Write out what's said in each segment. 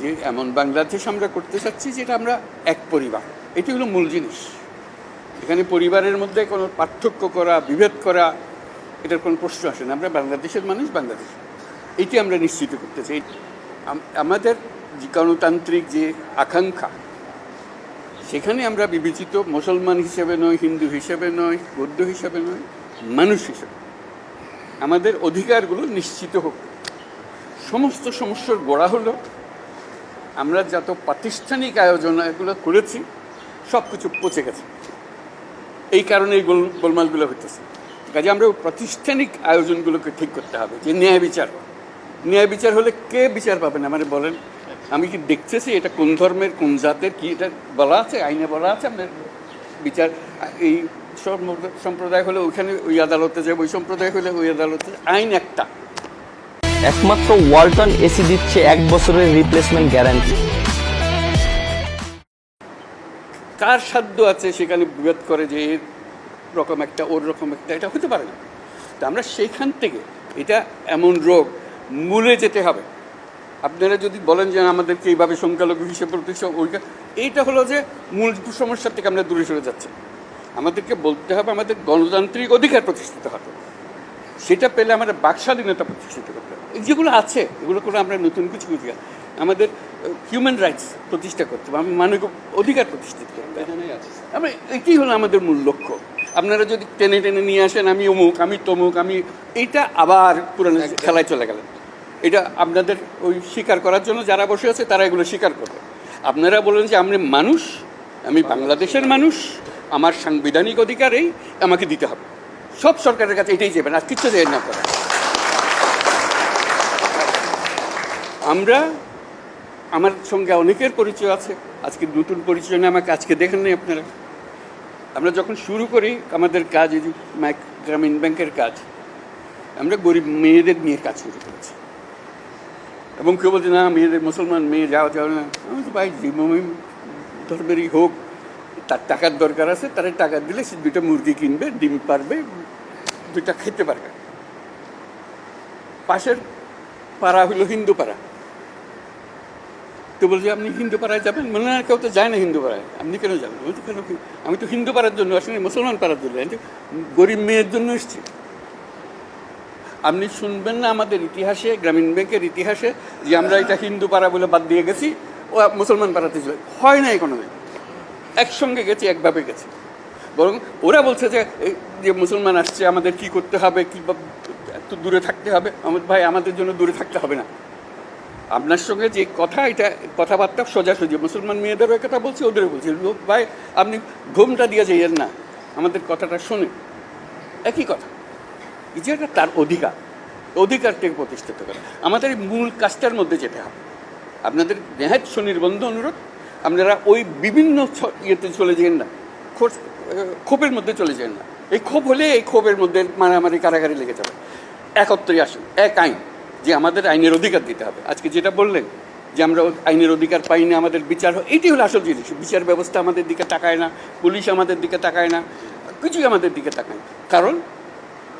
যে এমন বাংলাদেশ আমরা করতে চাচ্ছি যেটা আমরা এক পরিবার। এটি হলো মূল জিনিস। এখানে পরিবারের মধ্যে কোনো পার্থক্য করা, বিভেদ করা, এটার কোনো প্রশ্ন আসে না। আমরা বাংলাদেশের মানুষ, বাংলাদেশ। এটি আমরা নিশ্চিত করতে চাই। আমাদের যে গণতান্ত্রিক যে আকাঙ্ক্ষা, সেখানে আমরা বিবেচিত মুসলমান হিসেবে নয়, হিন্দু হিসেবে নয়, বৌদ্ধ হিসেবে নয়, মানুষ হিসেবে। আমাদের অধিকারগুলো নিশ্চিত হোক। সমস্ত সমস্যার গোড়া হলো আমরা যত প্রাতিষ্ঠানিক আয়োজন এগুলো করেছি সব কিছু পচে গেছে। এই কারণে এই গোল, গোলমালগুলো হইতেছে। কাজে আমরা প্রাতিষ্ঠানিক আয়োজনগুলোকে ঠিক করতে হবে, যে ন্যায় বিচার। ন্যায় বিচার হলে কে বিচার পাবেন মানে বলেন, আমি কি দেখতেছি এটা কোন ধর্মের, কোন জাতের, কি এটা বলা আছে, আইনে বলা আছে? আপনার বিচার, এই সম- সম্প্রদায় হলে ওইখানে ওই আদালতে যাবে ওই সম্প্রদায় হলে ওই আদালতে। আইন একটা। একমাত্র ওয়ালটন এসি দিচ্ছে এক বছরের রিপ্লেসমেন্ট গ্যারান্টি কার সাধ্য আছে সেখানে বিভেদ করে যে রকম একটা, ওর রকম একটা? এটা হতে পারে না। তা আমরা সেইখান থেকে এটা এমন রোগ মূলে যেতে হবে। আপনারা যদি বলেন যে আমাদেরকে এইভাবে সংখ্যালঘু হিসেবে প্রতিষ্ঠা ওইটা, এইটা হলো যে মূল সমস্যা থেকে আমরা দূরে সরে যাচ্ছি। আমাদেরকে বলতে হবে আমাদের গণতান্ত্রিক অধিকার প্রতিষ্ঠিত হবে সেটা পেলে আমাদের বাকস্বাধীনতা প্রতিষ্ঠিত করতে হবে। যেগুলো আছে এগুলো করে আমরা নতুন কিছু কিছু। আমাদের হিউম্যান রাইটস প্রতিষ্ঠা করতে হবে আমি মানবিক অধিকার প্রতিষ্ঠিত করতে আমরা এটাই হলো আমাদের মূল লক্ষ্য। আপনারা যদি টেনে টেনে নিয়ে আসেন আমি অমুক আমি তমুক আমি এইটা আবার পুরানো খেলায় চলে গেলেন এটা আপনাদের ওই স্বীকার করার জন্য যারা বসে আছে তারা এগুলো স্বীকার করবে। আপনারা বলেন যে আমি মানুষ আমি বাংলাদেশের মানুষ আমার সাংবিধানিক অধিকার এই আমাকে দিতে হবে। সব সরকারের কাছে এটাই যাবেন আর কিচ্ছু দেবেন না আপনারা। আমরা, আমার সঙ্গে অনেকের পরিচয় আছে। আজকে নতুন পরিচয় নিয়ে আমাকে আজকে দেখেন নাই আপনারা। আমরা যখন শুরু করি, আমাদের কাজ গ্রামীণ ব্যাংকের কাজ, আমরা গরিব মেয়েদের নিয়ে কাজ শুরু করেছি। এবং কেউ বলছে, না, মেয়েদের, মুসলমান মেয়ে যাওয়া যাবে না। আমি তো ভাই ধর্মেরই হোক, তার টাকার দরকার আছে, তারা টাকা দিলে সে দুইটা মুরগি কিনবে, ডিম পারবে, দুইটা খেতে পারবে। পাশের পাড়া হলো হিন্দু পাড়া। তো বলছি, আপনি হিন্দু পাড়ায় যাবেন? মনে না, কেউ তো যায় না হিন্দু পাড়ায়। আপনি কেন যাবেন? বলছি, কেন? আমি তো হিন্দু পাড়ার জন্য আসলে মুসলমান পাড়ার জন্য। গরিব মেয়ের জন্য এসেছি। আপনি শুনবেন না আমাদের ইতিহাসে, গ্রামীণ ব্যাংকের ইতিহাসে, যে আমরা এটা হিন্দু পাড়া বলে বাদ দিয়ে গেছি, ও মুসলমান পাড়াতে ছিল হয় না কোনো দিন একসঙ্গে গেছি, একভাবে গেছি। বরং ওরা বলছে যে যে মুসলমান আসছে, আমাদের কি করতে হবে? কি একটু দূরে থাকতে হবে? আমার ভাই, আমাদের জন্য দূরে থাকতে হবে না। আপনার সঙ্গে যে কথা, এটা কথাবার্তা সোজাসুজি। মুসলমান মেয়েদেরও কথা বলছি, ওদেরও বলছি। ভাই, আপনি ঘুমটা দিয়ে যাইয়েন না। আমাদের কথাটা শুনে। একই কথা। এই যে এটা তার অধিকার। অধিকারটাকে প্রতিষ্ঠিত করা। আমাদের মূল কাজটার মধ্যে যেতে হবে। আপনাদের নেহাত সুনির্বন্ধ অনুরোধ, আপনারা ওই বিভিন্ন ইয়েতে চলে যান না। ক্ষোভের মধ্যে চলে যান না। এই ক্ষোভ হলে এই ক্ষোভের মধ্যে মারামারি, কারাগারি লেগে যাবে। একত্রে আসুন। এক আইন। যে আমাদের আইনের অধিকার দিতে হবে। আজকে যেটা বললেন, যে আমরা আইনের অধিকার পাই না, আমাদের বিচার হয়, এটি হলো আসল জিনিস। বিচার ব্যবস্থা আমাদের দিকে তাকায় না, পুলিশ আমাদের দিকে তাকায় না, কিছুই আমাদের দিকে তাকায় না। কারণ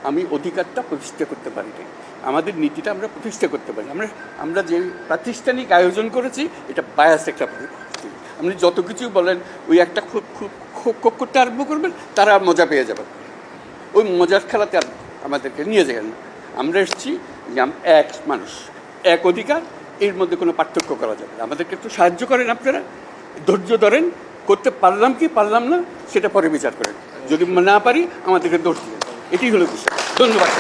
আমি অধিকারটা প্রতিষ্ঠা করতে পারি নাই। আমাদের নীতিটা আমরা প্রতিষ্ঠা করতে পারি আমরা আমরা যে প্রাতিষ্ঠানিক আয়োজন করেছি, এটা বায়াস একটা আপনি যত কিছু বলেন, ওই একটা খুব খুব খুব করতে আরম্ভ করবেন, তারা মজা পেয়ে যাবেন ওই মজার খেলাতে আমাদেরকে নিয়ে যাবেন না। আমরা এসেছি যে এক মানুষ, এক অধিকার, এর মধ্যে কোনো পার্থক্য করা যাবে না। আমাদেরকে একটু সাহায্য করেন আপনারা, ধৈর্য ধরেন, করতে পারলাম কি পারলাম না, সেটা পরে বিচার করেন যদি না পারি, আমাদেরকে দোষ দিন এটি হলো বিষয় ধন্যবাদ।